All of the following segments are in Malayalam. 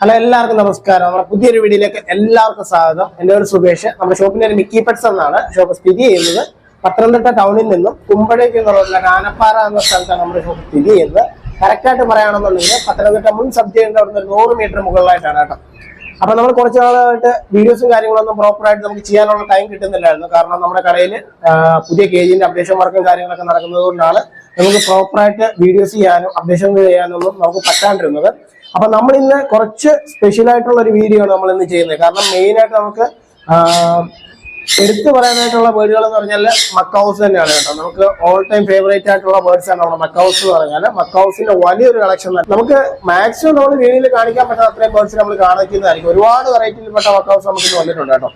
ഹലോ എല്ലാവർക്കും നമസ്കാരം. നമ്മുടെ പുതിയൊരു വീഡിയോയിലേക്ക് എല്ലാവർക്കും സ്വാഗതം. എന്റെ ഒരു സുബേഷ് നമ്മുടെ ഷോപ്പിന്റെ ഒരു മിക്കി പെറ്റ്സ് എന്നാണ്. ഷോപ്പ് സ്ഥിതി ചെയ്യുന്നത് പത്തനംതിട്ട ടൗണിൽ നിന്നും കുമ്പഴേക്ക് റോഡിലെ കാനപ്പാറ എന്ന സ്ഥലത്താണ് നമ്മുടെ ഷോപ്പ് സ്ഥിതി ചെയ്യുന്നത്. കറക്റ്റായിട്ട് പറയുകയാണെന്നുണ്ടെങ്കിൽ പത്തനംതിട്ട മുൻ സബ് ജയിലിന്റെ അവിടുന്ന് നൂറ് മീറ്റർ മുകളിലായിട്ടാണ് കേട്ടോ. അപ്പൊ നമ്മൾ കുറച്ച് നാളായിട്ട് വീഡിയോസും കാര്യങ്ങളൊന്നും പ്രോപ്പറായിട്ട് നമുക്ക് ചെയ്യാനുള്ള ടൈം കിട്ടുന്നില്ലായിരുന്നു. കാരണം നമ്മുടെ കടയിൽ പുതിയ കേജിന്റെ അപ്ഡേഷൻ വർക്കും കാര്യങ്ങളൊക്കെ നടക്കുന്നത് കൊണ്ടാണ് നമുക്ക് പ്രോപ്പറായിട്ട് വീഡിയോസ് ചെയ്യാനും അപ്ഡേഷൻ ചെയ്യാനൊന്നും നമുക്ക് പറ്റാണ്ടിരുന്നത്. അപ്പൊ നമ്മൾ ഇന്ന് കുറച്ച് സ്പെഷ്യൽ ആയിട്ടുള്ള ഒരു വീഡിയോ ആണ് നമ്മൾ ഇന്ന് ചെയ്യുന്നത്. കാരണം മെയിൻ ആയിട്ട് നമുക്ക് എടുത്തു പറയാനായിട്ടുള്ള വേർഡുകൾ എന്ന് പറഞ്ഞാൽ മക്കൗസ് തന്നെയാണ് കേട്ടോ. നമുക്ക് ഓൾ ടൈം ഫേവറേറ്റ് ആയിട്ടുള്ള ബേർഡ്സ് ആണ് നമ്മുടെ മക്കൗസ് എന്ന് പറഞ്ഞാൽ മക്കൗസിന്റെ വലിയൊരു കളക്ഷൻ തന്നെ നമുക്ക് മാക്സിമം നമ്മൾ വീഡിയോയിൽ കാണിക്കാൻ പറ്റുന്ന അത്രയും ബേർഡ്സ് നമ്മൾ കാണിക്കുന്നതായിരിക്കും. ഒരുപാട് വെറൈറ്റിയിൽപ്പെട്ട മക്കൗസ് നമുക്ക് ഇന്ന് വന്നിട്ടുണ്ട് കേട്ടോ.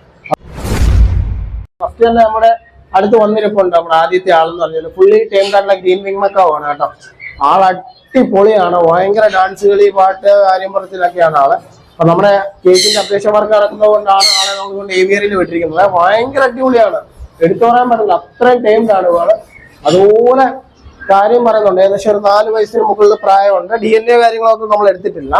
ഫസ്റ്റ് തന്നെ നമ്മുടെ അടുത്ത് വന്നിരിപ്പുണ്ട് നമ്മുടെ ആദ്യത്തെ ആളെന്ന് പറഞ്ഞാൽ ഫുള്ളി ടൈം കാർഡിലെ ഗ്രീൻ വിങ് മക്കാവാണ് കേട്ടോ. ആൾ അടിപൊളിയാണ്. ഭയങ്കര ഡാൻസ് കളി പാട്ട് കാര്യം പറച്ചിലൊക്കെയാണ് ആൾ. അപ്പൊ നമ്മുടെ കേക്കിന്റെ അപേക്ഷ വർക്ക് നടക്കുന്നത് കൊണ്ടാണ് ആളെ നമ്മളുകൊണ്ട് ഏവിയറിൽ വിട്ടിരിക്കുന്നത്. ഭയങ്കര അടിപൊളിയാണ്. എടുത്തു പറയാൻ പറ്റില്ല. അത്രയും ടൈംഡാണ് ആൾ അതുപോലെ കാര്യം പറയുന്നുണ്ട്. ഏകദേശം ഒരു നാല് വയസ്സിന് മുകളിൽ പ്രായമുണ്ട്. ഡി എൻ എ കാര്യങ്ങളൊന്നും നമ്മൾ എടുത്തിട്ടില്ല.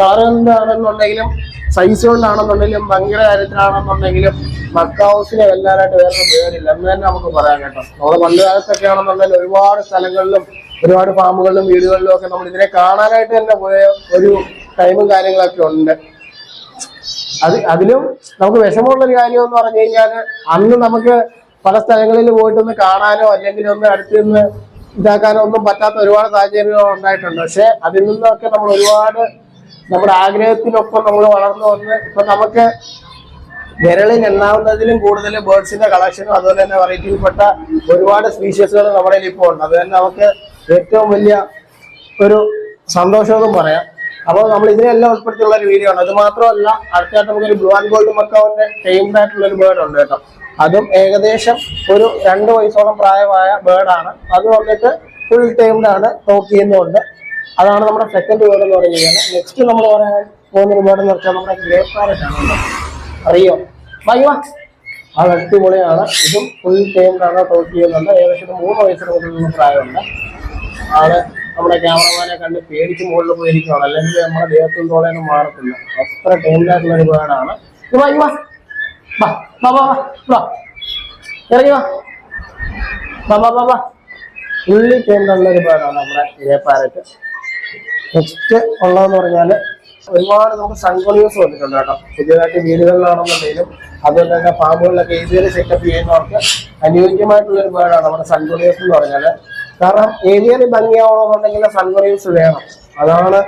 കാരണം എന്താണെന്നുണ്ടെങ്കിലും സൈസ് കൊണ്ടാണെന്നുണ്ടെങ്കിലും ഭയങ്കര കാര്യത്തിലാണെന്നുണ്ടെങ്കിലും മക്ക ഹൗസിലെ എല്ലാവരായിട്ട് വേറെ പേരില്ല എന്ന് തന്നെ നമുക്ക് പറയാം കേട്ടോ. നമ്മുടെ പണ്ട് കാലത്തൊക്കെ ആണെന്നുണ്ടെങ്കിൽ ഒരുപാട് സ്ഥലങ്ങളിലും ഒരുപാട് ഫാമുകളിലും വീടുകളിലും ഒക്കെ നമ്മൾ ഇതിനെ കാണാനായിട്ട് തന്നെ പോയ ഒരു ടൈമും കാര്യങ്ങളൊക്കെ ഉണ്ട്. അത് അതിലും നമുക്ക് വിഷമമുള്ള ഒരു കാര്യം എന്ന് പറഞ്ഞു കഴിഞ്ഞാൽ അന്ന് നമുക്ക് പല സ്ഥലങ്ങളിൽ പോയിട്ടൊന്ന് കാണാനോ അല്ലെങ്കിൽ ഒന്ന് അടുത്ത് നിന്ന് ഇതാക്കാനോ ഒന്നും പറ്റാത്ത ഒരുപാട് സാഹചര്യങ്ങൾ ഉണ്ടായിട്ടുണ്ട്. പക്ഷെ അതിൽ നിന്നൊക്കെ നമ്മൾ ഒരുപാട് നമ്മുടെ ആഗ്രഹത്തിനൊപ്പം നമ്മൾ വളർന്നു വന്ന് ഇപ്പൊ നമുക്ക് വിരളിൽ എണ്ണാവുന്നതിലും കൂടുതൽ ബേർഡ്സിന്റെ കളക്ഷനും അതുപോലെ തന്നെ വെറൈറ്റിയിൽപ്പെട്ട ഒരുപാട് സ്പീഷ്യസുകൾ നമ്മുടെ ഇപ്പോൾ ഉണ്ട്. അത് തന്നെ നമുക്ക് ഏറ്റവും വലിയ ഒരു സന്തോഷമെന്നും പറയാം. അപ്പോൾ നമ്മൾ ഇതിനെല്ലാം ഉൾപ്പെടുത്തിയുള്ള ഒരു വീഡിയോ ആണ്. അത് മാത്രമല്ല അടുത്തായിട്ട് നമുക്കൊരു ബ്ലൂ ആൻഡ് ഗോൾഡ് മക്കാവിന്റെ ടൈംഡ് ആയിട്ടുള്ള ഒരു ബേർഡ് ഉണ്ട് കേട്ടോ. അതും ഏകദേശം ഒരു രണ്ട് വയസ്സോളം പ്രായമായ ബേർഡാണ് അത് വന്നിട്ട് ഫുൾ ടൈംഡ് ആണ് ടോക്ക് ചെയ്യുന്നുണ്ട്. അതാണ് നമ്മുടെ സെക്കൻഡ് ബേർഡ് എന്ന് കഴിഞ്ഞാൽ നെക്സ്റ്റ് നമ്മൾ പറയാൻ പോകുന്ന ഒരു ബേർഡ് എന്ന് വെച്ചാൽ നമ്മുടെ ഗ്രേ പാരറ്റ് ആണ് അറിയോ? ബൈ വാ അത് അടിപൊളിയാണ്. ഇതും ഫുൾ ടൈംഡ് ആണ് ടോക്ക് ചെയ്യുന്നുണ്ട്. ഏകദേശം മൂന്ന് വയസ്സിന് മുകളിലുള്ള പ്രായമുണ്ട്. ആൾ നമ്മുടെ ക്യാമറമാനെ കണ്ട് പേടിച്ച് മുകളിൽ പോയിരിക്കുകയാണ് അല്ലെങ്കിൽ നമ്മുടെ ദേഹത്തും തോളേനും മാറത്തില്ല. അത്ര ടൈമിലായിട്ടുള്ള ഒരു ബേർഡാണ്. ഇറങ്ങി വാ. വാ വാ ടൈമിലുള്ള ഒരു ബേർഡാണ് നമ്മുടെ പാരറ്റ് നെക്സ്റ്റ് ഉള്ളതെന്ന് പറഞ്ഞാൽ ഒരുപാട് നമുക്ക് സൺകൊണിയൂസ് വന്നിട്ടുണ്ട് കേട്ടോ. പുതിയതായിട്ട് വീടുകളിലാണെന്നുണ്ടെങ്കിലും അതുപോലെ തന്നെ ഫാമുകളിലൊക്കെ ഏരിയയിൽ സെറ്റപ്പ് ചെയ്യുന്നവർക്ക് അനുയോജ്യമായിട്ടുള്ള ഒരു ബേർഡാണ് നമ്മുടെ സൺകൊണിയൂസ് എന്ന് പറഞ്ഞാൽ കാരണം ഏരിയയിൽ ഭംഗിയാവണമെന്നുണ്ടെങ്കിൽ സൺറൈസ് വേണം. അതാണ്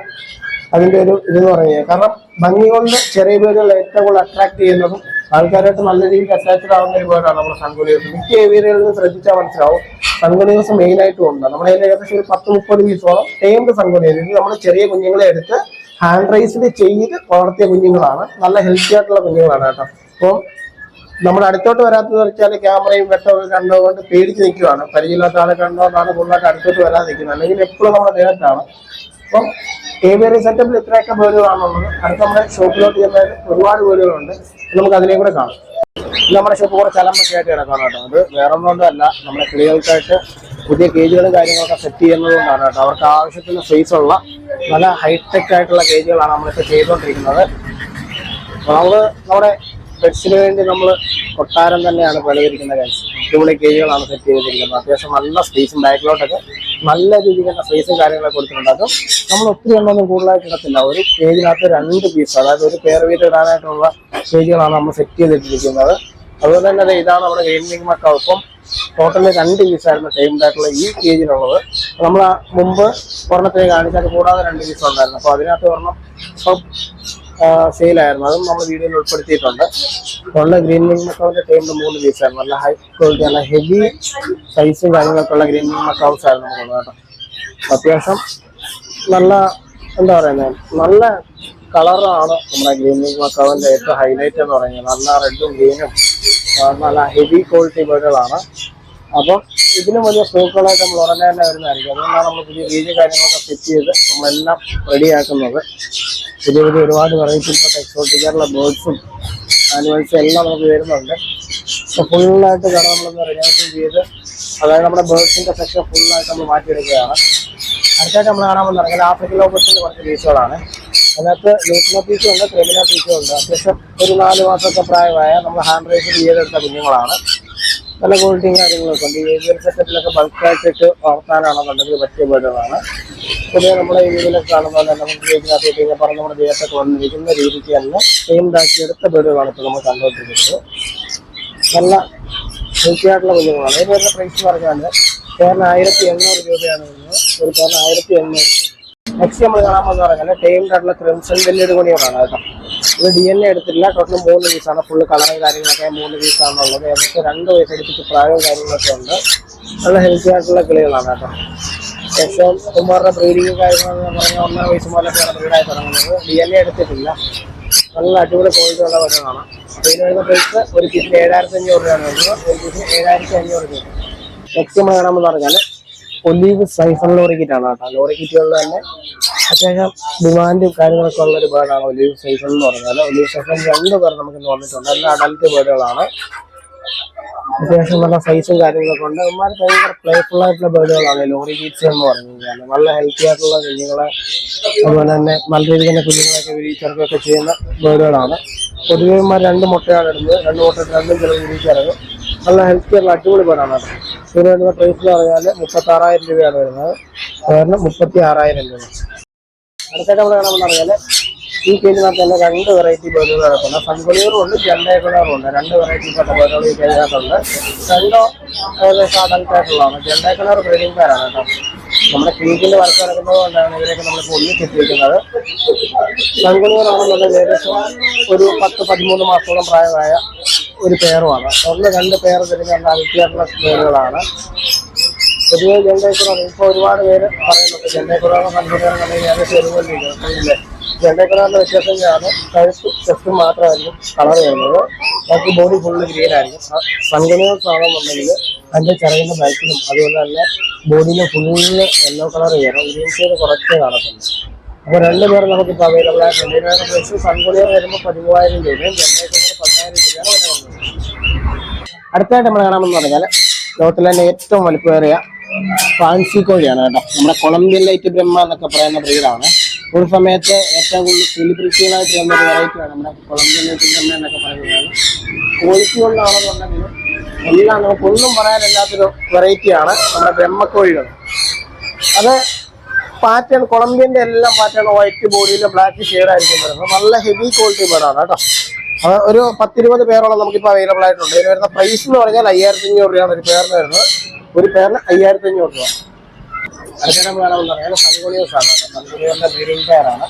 അതിന്റെ ഒരു ഇതെന്ന് പറയുന്നത്. കാരണം ഭംഗി കൊണ്ട് ചെറിയ വീടുകളിൽ ഏറ്റവും കൂടുതൽ അട്രാക്ട് ചെയ്യുന്നതും ആൾക്കാരായിട്ട് നല്ല രീതിയിൽ അറ്റാച്ച്ഡ് ആവുന്ന ഒരു പേരാണ് നമ്മുടെ സൺകുലിയോസ് മിക്ക ഏരിയകളിൽ ശ്രദ്ധിച്ചാൽ മനസ്സിലാവും. സൺകുലിയോസ് മെയിൻ ആയിട്ടും ഉണ്ട്. നമ്മുടെ കയ്യിൽ ഏകദേശം ഒരു പത്ത് മുപ്പത് പീസോളം ടേംഡ് സൺകുലിയോസ് ഇത് നമ്മൾ ചെറിയ കുഞ്ഞുങ്ങളെ എടുത്ത് ഹാൻഡ് റൈസ്ഡ് ചെയ്ത് വളർത്തിയ കുഞ്ഞുങ്ങളാണ്. നല്ല ഹെൽത്തി ആയിട്ടുള്ള കുഞ്ഞുങ്ങളാണ് കേട്ടോ. അപ്പോൾ നമ്മുടെ അടുത്തോട്ട് വരാത്തത് വെച്ചാൽ ക്യാമറയും വെട്ടവും കണ്ടുകൊണ്ട് പേടിച്ച് നിൽക്കുകയാണ് പരിചയമില്ലാത്ത ആളെ കണ്ടുകൊണ്ടാണ് കൂടുതലായിട്ട് അടുത്തോട്ട് വരാതെ നിൽക്കുന്നത്. അല്ലെങ്കിൽ എപ്പോഴും നമ്മുടെ ദേഹത്താണ്. അപ്പം ഏവിയറി സെറ്റപ്പിൽ ഇത്രയൊക്കെ പേരുകളാണുള്ളത്. അടുത്ത നമ്മുടെ ഷോപ്പിലോട്ട് ചെന്ന ഒരുപാട് പേരുകളുണ്ട്. നമുക്ക് അതിനെ കൂടെ കാണാം. നമ്മുടെ ഷോപ്പ് കുറച്ച് ചലമ്പൊക്കെ ആയിട്ട് കിടക്കാണ് കേട്ടോ. അത് വേറെ ഒന്നുകൊണ്ടല്ല നമ്മുടെ കിളികൾക്കായിട്ട് പുതിയ കേജുകളും കാര്യങ്ങളൊക്കെ സെറ്റ് ചെയ്യുന്നതുകൊണ്ടാണ് കേട്ടോ. അവർക്ക് ആവശ്യത്തിന് സ്പേസ് ഉള്ള നല്ല ഹൈടെക് ആയിട്ടുള്ള കേജുകളാണ് നമ്മളിപ്പോൾ ചെയ്തുകൊണ്ടിരിക്കുന്നത്. നമ്മൾ നമ്മുടെ പെറ്റ്സിന് വേണ്ടി നമ്മൾ കൊട്ടാരം തന്നെയാണ് പണിതിരിക്കുന്ന കാര്യം അടിപൊളി കേജുകളാണ് സെറ്റ് ചെയ്തിരിക്കുന്നത്. അത്യാവശ്യം നല്ല സ്പേസും ബാക്കിലോട്ടൊക്കെ നല്ല രീതിയിൽ തന്നെ സ്പേസും കാര്യങ്ങളൊക്കെ കൊടുത്തിട്ടുണ്ട്. അതും നമ്മൾ ഒത്തിരി എണ്ണമൊന്നും കൂടുതലായിട്ട് ഇടത്തില്ല. ഒരു കേജിനകത്ത് രണ്ട് പീസ് അതായത് ഒരു പേർ വീട് ഇടാനായിട്ടുള്ള കേജുകളാണ് നമ്മൾ സെറ്റ് ചെയ്തിട്ടിരിക്കുന്നത്. അതുപോലെ തന്നെ ദേ ഇതാണ് നമ്മുടെ ഗെയിമിംഗ് മക്കൾക്കും ടോട്ടൽ രണ്ട് പീസായിരുന്നു ടൈംഡ് ആയിട്ടുള്ള ഈ കേജിലുള്ളത് നമ്മൾ മുമ്പ് ഒരെണ്ണത്തിന് കാണിച്ചത് കൂടാതെ രണ്ട് പീസ് ഉണ്ടായിരുന്നു. അപ്പോൾ അതിനകത്ത് ഒരെണ്ണം സെയിലായിരുന്നു അതും നമ്മൾ വീഡിയോയിൽ ഉൾപ്പെടുത്തിയിട്ടുണ്ട്. ഉള്ള ഗ്രീൻ വിങ് മക്കാവിന്റെ ടൈമിൽ മൂന്ന് പീസായിരുന്നു നല്ല ഹൈ ക്വാളിറ്റി നല്ല ഹെവി സൈസും കാര്യങ്ങളൊക്കെ ഉള്ള ഗ്രീൻ വിങ് മക്കാവ്സ് ആയിരുന്നു നമുക്ക് കേട്ടോ. അത്യാവശ്യം നല്ല എന്താ പറയുന്നത് നല്ല കളറാണ് നമ്മുടെ ഗ്രീൻ വിങ് മക്കാവിന്റെ ഏറ്റവും ഹൈലൈറ്റ് എന്ന് പറയുന്നത്. നല്ല റെഡും ഗ്രീനും നല്ല ഹെവി ക്വാളിറ്റി വീടുകളാണ്. അപ്പം ഇതിനും വലിയ സ്റ്റോക്കുകളായിട്ട് നമ്മൾ ഉടനെ തന്നെ വരുന്നതായിരിക്കും. അതുകൊണ്ടാണ് നമ്മൾ പുതിയ രീതി കാര്യങ്ങളൊക്കെ സെറ്റ് ചെയ്ത് നമ്മളെല്ലാം റെഡിയാക്കുന്നത് പുതിയ പുതിയ ഒരുപാട് വെറൈറ്റിയിൽപ്പെട്ട എക്സോട്ടിക്കാറുള്ള ബേർഡ്സും ആനിമൽസും എല്ലാം നമുക്ക് വരുന്നുണ്ട്. അപ്പോൾ ഫുള്ളായിട്ട് കട നമ്മളൊന്ന് റെഡിയാക്കി ചെയ്ത് അതായത് നമ്മുടെ ബേർഡ്സിന്റെ സെക്ഷൻ ഫുള്ളായിട്ട് നമ്മൾ മാറ്റിയെടുക്കുകയാണ്. അടുത്തായിട്ട് നമ്മൾ കാണാൻ പോകുന്നത് ആഫ്രിക്കൻ ലോബസിന്റെ കുറച്ച് പീസുകളാണ് അതിനകത്ത് ലൂട്ടിന പീസും ഉണ്ട് ക്രിമിന പീസും ഉണ്ട്. അത്യാവശ്യം ഒരു നാല് മാസമൊക്കെ പ്രായമായ നമ്മൾ ഹാൻഡ് റൈസ് ചെയ്തെടുത്ത കുഞ്ഞുങ്ങളാണ്. നല്ല ക്വാളിറ്റിയും കാര്യങ്ങളൊക്കെ ഉണ്ട്. ഈ ഏവിയർ സെറ്റപ്പിലൊക്കെ ബൾക്കായിട്ടിട്ട് വളർത്താനാണെന്നുണ്ടെങ്കിൽ പറ്റിയ വീടുകളാണ്. പൊതുവെ നമ്മുടെ ഈ വീടിലൊക്കെ കാണുമ്പോൾ തന്നെ നമുക്ക് വീട്ടിനകത്ത് കഴിഞ്ഞാൽ പറഞ്ഞ നമ്മുടെ ദേഹത്തൊക്കെ വന്നിരിക്കുന്ന രീതിക്ക് തന്നെ സെയിംഡാക്കി എടുത്ത വീടുകളാണ് ഇപ്പോൾ നമ്മൾ കണ്ടുകൊണ്ടിരിക്കുന്നത്. നല്ല ഹെൽത്തിയായിട്ടുള്ള വീടുകളാണ്. ഇതിന് വരുന്ന പ്രൈസ് പറഞ്ഞാൽ പേരിന് ആയിരത്തി എണ്ണൂറ് രൂപയാണ് വരുന്നത്. ഒരു പേരിന് ആയിരത്തി എണ്ണൂറ് രൂപ. നെക്സ്റ്റ് നമ്മൾ കാണാമെന്ന് പറഞ്ഞാൽ ടൈം ആയിട്ടുള്ള ക്രിംസൺ വെല്ലിയുടെ കൂടിയാണ് കേട്ടോ. ഇത് ഡി എൻ എ എടുത്തില്ല ടോട്ടൽ മൂന്ന് പീസാണ് ഫുള്ള് കളറും കാര്യങ്ങളൊക്കെ മൂന്ന് പീസാണുള്ളത് ഏകദേശം രണ്ട് വയസ്സ് എടുത്തിട്ട് പ്രായവും കാര്യങ്ങളൊക്കെ ഉണ്ട്. നല്ല ഹെൽത്തി ആയിട്ടുള്ള കിളികളാണ് കേട്ടോ. ശേഷം കുമാറിന്റെ ബ്രീഡിങ്ങും കാര്യങ്ങളെന്ന് പറഞ്ഞാൽ ഒന്നര വയസ്സ് മുതലൊക്കെയാണ് ബ്രീഡായി തുടങ്ങുന്നത്. ഡി എൻ എ എടുത്തിട്ടില്ല. നല്ല അടിപൊളി ക്വാളിറ്റി ഉള്ള വരുന്നതാണ് അപ്പോൾ ഇതിന് വരുന്ന പൈസ ഒരു പീസിന് ഏഴായിരത്തി അഞ്ഞൂറ് രൂപയാണ് വരുന്നത്. ഒരു പീസിന് ഏഴായിരത്തി അഞ്ഞൂറ് രൂപ. നെക്സ്റ്റ് വേണമെന്ന് പറഞ്ഞാൽ ഒലീവ് സൈഫൺ ലോറി കിറ്റാണ് കേട്ടോ. ലോറി കിറ്റുകളിൽ തന്നെ അത്യാവശ്യം ഡിമാൻഡും കാര്യങ്ങളൊക്കെ ഉള്ള ഒരു ബേർഡാണ് ഒലിവ് സൈഫൺ എന്ന് പറഞ്ഞാൽ ഒലിവ് സൈഫൺ രണ്ട് പേർ നമുക്ക് ഇന്ന് വന്നിട്ടുണ്ട്. എല്ലാ അഡൽട്ട് ബേർഡുകളാണ് അത്യാവശ്യം നല്ല സൈസും കാര്യങ്ങളൊക്കെ ഉണ്ട്. അവന്മാർ ഭയങ്കര പ്ലേഫുൾ ആയിട്ടുള്ള ബേർഡുകളാണ് ലോറി ബീറ്റ്സ് എന്ന് പറഞ്ഞു കഴിഞ്ഞാൽ നല്ല ഹെൽത്തി ആയിട്ടുള്ള കുഞ്ഞുങ്ങളെ അതുപോലെ തന്നെ നല്ല രീതിയിൽ തന്നെ കുഞ്ഞുങ്ങളൊക്കെ വിരിയിച്ചിറക്കുകയൊക്കെ ചെയ്യുന്ന ബേർഡുകളാണ് പൊതുവെ ഇവന്മാർ രണ്ട് മുട്ടയാണ് ഇടുന്നത്. രണ്ട് മുട്ട രണ്ടും ചില വിരിയിച്ചിറങ്ങും നല്ല ഹെൽത്തി ആയിട്ടുള്ള അടിപൊളി ബേർഡാണ് ഇതിന് വരുന്ന പ്രൈസ് എന്ന് പറഞ്ഞാൽ മുപ്പത്തി ആറായിരം രൂപയാണ് വരുന്നത്. കാരണം മുപ്പത്തി ആറായിരം രൂപ. അടുത്തായിട്ട് നമ്മൾ കാണാമെന്ന് പറഞ്ഞാൽ ഈ കേജിനകത്ത് തന്നെ രണ്ട് വെറൈറ്റി ബേർഡുകൾ നടക്കുന്നുണ്ട് സൺകുളിയറും ഉണ്ട് രണ്ട് വെറൈറ്റി പെട്ട ബേർഡുകൾ ഈ കേജിനകത്തുണ്ട്. രണ്ടോ ഏകദേശം അഡൽട്ട് ആയിട്ടുള്ളതാണ് ജെണ്ടേക്കുളർ ബ്രീഡിംഗ് പേരാണ് കേട്ടോ. നമ്മുടെ ക്രീക്കിന്റെ വർക്ക് നടക്കുന്നത് കൊണ്ടാണ് ഇവരെയൊക്കെ നമ്മളിപ്പോൾ ഒന്നിച്ചെത്തിയിരിക്കുന്നത് സൺകുളിയറാണെന്നുണ്ടെങ്കിൽ ഏകദേശം ഒരു പത്ത് പതിമൂന്ന് മാസത്തോളം പ്രായമായ ഒരു പേറുമാണ് ഒന്ന് രണ്ട് പേർ തിരിഞ്ഞ അവിത്യായിട്ടുള്ള ബേർഡുകളാണ് പൊതുവെ ജെണ്ടേക്കുറ ഇപ്പോൾ ഒരുപാട് പേര് പറയുന്നുണ്ട് ജെണ്ടേക്കുറാണ് സംഘടന ഏകദേശം ഒരുപോലെ ജെണ്ടേക്കുറാറിന്റെ വ്യത്യാസം ഞാൻ കഴുത്ത് ചെസ്റ്റും മാത്രമായിരിക്കും കളർ വരുന്നത് ബാക്കി ബോഡി ഫുള്ള് ഗ്രീൻ ആയിരിക്കും. സംഘടനകൾ ആണെന്നുണ്ടെങ്കിൽ അതിന്റെ ചെറിയ ബാക്കിലും അതുപോലെ തന്നെ ബോഡിയിൽ ഫുള്ള് യെല്ലോ കളർ ചെയ്യണം ഗ്രീൻ ഷെയ്ഡ് കുറച്ചേ കാണത്തുള്ളൂ. അപ്പോൾ രണ്ട് പേർ നമുക്ക് ഇപ്പോൾ അവൈലബിൾ ആയിട്ടുണ്ട് ഇതിനകത്ത് പ്രൈസ് സൺകുളിയർ വരുമ്പോൾ പതിമൂവായിരം രൂപയും ജനറേറ്റർ പതിനായിരം രൂപയാണ് അടുത്തായിട്ട് നമ്മൾ കാണാമെന്ന് പറഞ്ഞാൽ ലോകത്തിലെ തന്നെ ഏറ്റവും വലിപ്പമേറിയ ഫാൻസി കോഴിയാണ് കേട്ടോ. നമ്മുടെ കൊളംബിയൻ ലൈറ്റ് ബ്രഹ്മ എന്നൊക്കെ പറയുന്ന ബ്രീഡാണ്. ഒരു സമയത്ത് ഏറ്റവും കൂടുതൽ സെലിബ്രിറ്റികളായിട്ട് വന്ന ഒരു വെറൈറ്റിയാണ് നമ്മുടെ കൊളംബിയൻ ലൈറ്റ് ബ്രഹ്മ എന്നൊക്കെ പറയുന്നത്. ക്വാളിറ്റി കൊണ്ടാണെന്നുണ്ടെങ്കിലും എല്ലാം നമുക്കൊന്നും പറയാനില്ലാത്തൊരു വെറൈറ്റിയാണ് നമ്മുടെ ബ്രഹ്മക്കോഴികൾ അത് പാറ്റേൺ കൊളംബിയന്റെ എല്ലാം പാറ്റേൺ വൈറ്റ് ബോഡിയിൽ ബ്ലാക്ക് ഷെയർ ആയിരിക്കും വരുന്നത്. നല്ല ഹെവി ക്വാളിറ്റി ബേഡാണ് കേട്ടോ. അത് ഒരു പത്തിരുപത് പേരോളം നമുക്കിപ്പോൾ അവൈലബിൾ ആയിട്ടുണ്ട്. ഇതിന് വരുന്ന പ്രൈസ് എന്ന് പറഞ്ഞാൽ അയ്യായിരത്തി അഞ്ഞൂറ് രൂപയാണ് ഒരു പേരിന് വരുന്നത്. ഒരു പേരിന് അയ്യായിരത്തി അഞ്ഞൂറ് രൂപ അടുത്ത വേണമെന്ന് പറഞ്ഞാൽ സൺഗോണിയോസ് ആണ് കേട്ടോ. സൺഗോണിയോന്റെ ബ്രീഡിംഗ് പെയറാണ്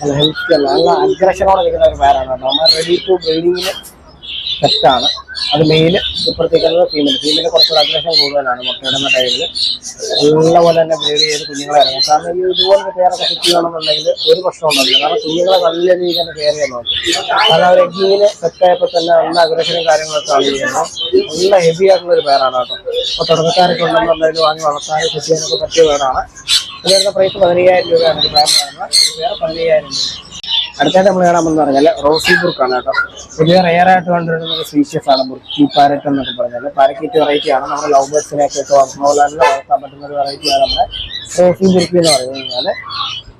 നല്ല ഹെൽത്തി അല്ല. നല്ല അഗ്രഷനോടെ നിൽക്കുന്ന ഒരു പേരാണ് കേട്ടോ. നമ്മൾ റെഡി ടു ബ്രീഡിങ്ങിന് സെറ്റാണ് അത് മെയിൽ ഇപ്പുറത്തേക്കുള്ളത് ഫീമെയിൽ ഫീമെയിൽ കുറച്ചുകൂടെ അഗ്രഷൻ കൂടുതലാണ് മുട്ടയിടുന്ന ടൈമിൽ നല്ലപോലെ തന്നെ ബ്രീഡ് ചെയ്ത് കുഞ്ഞുങ്ങളെ ഇറങ്ങും. കാരണം ഈ ഇതുപോലത്തെ പേരൊക്കെ സെറ്റ് ചെയ്യണമെന്നുണ്ടെങ്കിൽ ഒരു പ്രശ്നം കാരണം കുഞ്ഞുങ്ങളെ നല്ല രീതിയിൽ തന്നെ കെയർ ചെയ്യാൻ നോക്കും. കാരണം അവർ എഗ്ഗിങ്ങിന് സെറ്റായപ്പോൾ തന്നെ നല്ല അഗ്രഷനും കാര്യങ്ങളൊക്കെ ആണ് ചെയ്യുന്നത്. നല്ല ഹെവി ആയിട്ടുള്ള ഒരു പേരാണ് കേട്ടോ. അപ്പോൾ തുടക്കക്കാരൊക്കെ ഉണ്ടെന്നുണ്ടെങ്കിൽ വാങ്ങി വളർത്താൻ സെറ്റ് ചെയ്യാനൊക്കെ പറ്റിയ പേരാണ് ഇതിന്റെ പ്രൈസ് പതിനയ്യായിരം രൂപയാണ് ഒരു പേരാണ് വേറെ പതിനയ്യായിരം രൂപ അടുത്തായിട്ട് നമ്മൾ കാണാമെന്ന് പറഞ്ഞാൽ റോസി ബുർക്കാണ് കേട്ടോ. പുതിയ റെയർ ആയിട്ട് കണ്ടുവരുന്ന ഒരു സ്പീഷ്യസ് ആണ് ബുർക്കി പാരറ്റ് എന്നൊക്കെ പറഞ്ഞാൽ പാരക്കിറ്റ് വെറൈറ്റി ആണ്. നമ്മുടെ ലവ് ബേഴ്സിനെ ഒക്കെ വളർത്തുന്ന പോലെ വളർത്താൻ പറ്റുന്ന ഒരു വെറൈറ്റി ആണ് നമ്മുടെ റോസി ബുർക്കി എന്ന് പറഞ്ഞു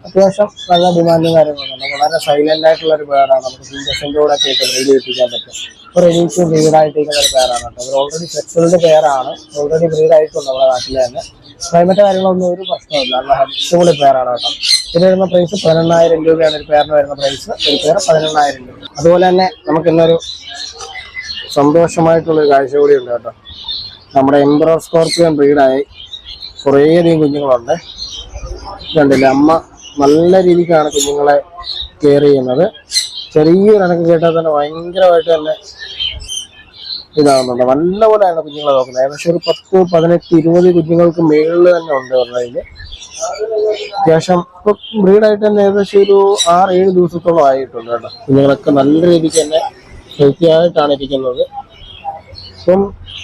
അത്യാവശ്യം നല്ല ഡിമാൻഡും കാര്യങ്ങളൊക്കെ വളരെ സൈലന്റ് ആയിട്ടുള്ള ഒരു പേരാണ് നമുക്ക് സിംഗസിന്റെ കൂടെ ഒക്കെ റെഡി എത്തിക്കാൻ പറ്റും. ഇപ്പോൾ റെഡി ടു ബ്രീഡായിട്ടിരിക്കുന്ന ഒരു പേരാണ് കേട്ടോ. അവർ ഓൾറെഡി സെക്സ്വൽഡ് പേരാണ് ഓൾറെഡി ബ്രീഡായിട്ടുണ്ട് നമ്മുടെ നാട്ടിൽ തന്നെ. ക്ലൈമറ്റ് കാര്യങ്ങളൊന്നും ഒരു പ്രശ്നമില്ല നല്ല അടിപൊളി പേരാണ് കേട്ടോ. ഇതിന് വരുന്ന പ്രൈസ് പതിനെണ്ണായിരം രൂപയാണ്. ഒരു പേരിന് വരുന്ന പ്രൈസ് ഒരു പേര് പതിനെണ്ണായിരം രൂപ. അതുപോലെ തന്നെ നമുക്ക് ഇന്നൊരു സന്തോഷമായിട്ടുള്ളൊരു കാഴ്ച കൂടി ഉണ്ട് കേട്ടോ. നമ്മുടെ എംബ്രോ സ്കോർപ്പിയൻ ബ്രീഡായി കുറേയധികം കുഞ്ഞുങ്ങളുണ്ട്. കണ്ടില്ല അമ്മ നല്ല രീതിക്കാണ് കുഞ്ഞുങ്ങളെ കെയർ ചെയ്യുന്നത്. ചെറിയൊരു അനക്കം കേട്ടാൽ തന്നെ ഭയങ്കരമായിട്ട് തന്നെ ഇതാകുന്നുണ്ട് നല്ലപോലെയാണ് കുഞ്ഞുങ്ങളെ നോക്കുന്നത്. ഏകദേശം ഒരു പത്ത് പതിനെട്ട് ഇരുപത് കുഞ്ഞുങ്ങൾക്ക് മേളിൽ തന്നെ ഉണ്ട് പറഞ്ഞതിൽ അത്യാവശ്യം ഇപ്പൊ ബ്രീഡായിട്ട് തന്നെ ഏകദേശം ഒരു ആറ് ഏഴ് ദിവസത്തോളം ആയിട്ടുണ്ട് കേട്ടോ. കുഞ്ഞുങ്ങളൊക്കെ നല്ല രീതിക്ക് തന്നെ ഹെൽത്തി ആയിട്ടാണ് ഇരിക്കുന്നത്. ഇപ്പം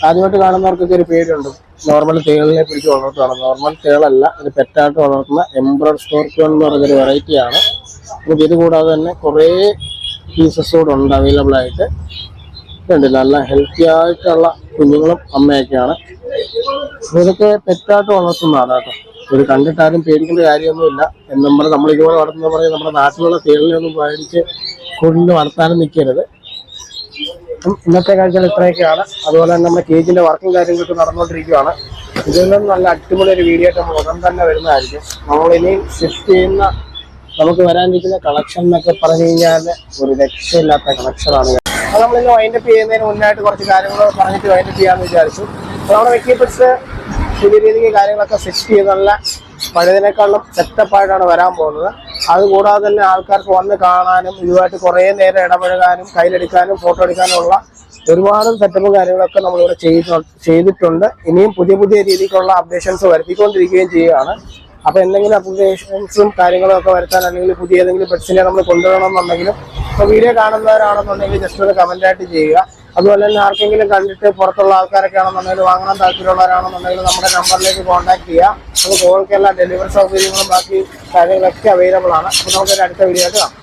ആദ്യമായിട്ട് കാണുന്നവർക്കൊക്കെ ഒരു പേരുണ്ട്. നോർമൽ തേളിനെ പിടിച്ച് വളർത്തുകയാണ്. നോർമൽ തേളല്ല ഇത് പെറ്റായിട്ട് വളർത്തുന്ന എംബ്രോയ്ഡ് സ്കോർപ്പിയോൺ എന്ന് പറയുന്നൊരു വെറൈറ്റിയാണ് നമുക്ക് ഇത് കൂടാതെ തന്നെ കുറേ പീസസ് കൂടെ ഉണ്ട് അവൈലബിൾ ആയിട്ട്. കണ്ടില്ല നല്ല ഹെൽത്തി ആയിട്ടുള്ള കുഞ്ഞുങ്ങളും അമ്മയൊക്കെയാണ്. ഇതൊക്കെ പെറ്റായിട്ട് വളർത്തുന്നതാണ് കേട്ടോ. ഒരു കണ്ടിട്ടാരും പേടിക്കേണ്ട കാര്യമൊന്നുമില്ല. നമ്മൾ നമ്മൾ ഇതുപോലെ വളർത്തുന്ന പറഞ്ഞാൽ നമ്മുടെ നാട്ടിലുള്ള തേളിലൊന്നും മേടിച്ച് കൊണ്ട് വളർത്താനും നിൽക്കരുത്. ഇന്നത്തെ കാഴ്ചകൾ ഇത്രയൊക്കെയാണ്. അതുപോലെ തന്നെ നമ്മുടെ കേജിന്റെ വർക്കും കാര്യങ്ങളൊക്കെ നടന്നുകൊണ്ടിരിക്കുകയാണ്. ഇതിൽ നിന്നും നല്ല അടിപൊളി ഒരു വീഡിയോ ആയിട്ട് നമ്മൾ ഉടൻ തന്നെ വരുന്നതായിരിക്കും. നമ്മൾ ഇനി ഷിഫ്റ്റ് ചെയ്യുന്ന നമുക്ക് വരാനിരിക്കുന്ന കളക്ഷൻ എന്നൊക്കെ പറഞ്ഞു കഴിഞ്ഞാൽ ഒരു രക്ഷയില്ലാത്ത കളക്ഷനാണ് അത് നമ്മളിന്ന് വൈൻഡപ്പ് ചെയ്യുന്നതിന് മുന്നായിട്ട് കുറച്ച് കാര്യങ്ങൾ പറഞ്ഞിട്ട് വൈൻഡപ്പ് ചെയ്യാന്ന് വിചാരിച്ചു. അപ്പോൾ നമ്മുടെ വെക്കിപ്പിറ്റ്സ് പുതിയ രീതിക്ക് കാര്യങ്ങളൊക്കെ സെറ്റ് ചെയ്ത് നല്ല പഴയതിനേക്കാളും സെറ്റപ്പായിട്ടാണ് വരാൻ പോകുന്നത്. അതുകൂടാതെ തന്നെ ആൾക്കാർക്ക് വന്ന് കാണാനും ഇതുമായിട്ട് കുറേ നേരം ഇടപഴകാനും കയ്യിലെടുക്കാനും ഫോട്ടോ എടുക്കാനുമുള്ള ഒരുപാട് സെറ്റപ്പും കാര്യങ്ങളൊക്കെ നമ്മളിവിടെ ചെയ്തു ചെയ്തിട്ടുണ്ട്. ഇനിയും പുതിയ പുതിയ രീതിക്കുള്ള അപ്ഡേഷൻസ് വരുത്തിക്കൊണ്ടിരിക്കുകയും ചെയ്യുകയാണ്. അപ്പൊ എന്തെങ്കിലും അപ്ലിക്കേഷൻസും കാര്യങ്ങളും ഒക്കെ വരുത്താൻ അല്ലെങ്കിൽ പുതിയ ഏതെങ്കിലും പെറ്റ്സിനെ നമ്മൾ കൊണ്ടുവരണം എന്നുണ്ടെങ്കിലും ഇപ്പൊ വീഡിയോ കാണുന്നവരാണെന്നുണ്ടെങ്കിൽ ജസ്റ്റ് ഒരു കമന്റ് ആയിട്ട് ചെയ്യുക. അതുപോലെ തന്നെ ആർക്കെങ്കിലും കണ്ടിട്ട് പുറത്തുള്ള ആൾക്കാരൊക്കെ ആണെന്നുണ്ടെങ്കിൽ വാങ്ങാൻ താല്പര്യമുള്ളവരാണെന്നുണ്ടെങ്കിൽ നമ്മുടെ നമ്പറിലേക്ക് കോൺടാക്ട് ചെയ്യുക. നമുക്ക് ഓൾക്കെല്ലാം ഡെലിവറി സൗകര്യങ്ങളും ബാക്കി കാര്യങ്ങളൊക്കെ അവൈലബിൾ ആണ്. അപ്പൊ നമുക്കൊരു അടുത്ത വീഡിയോ ആയിട്ട് കാണാം.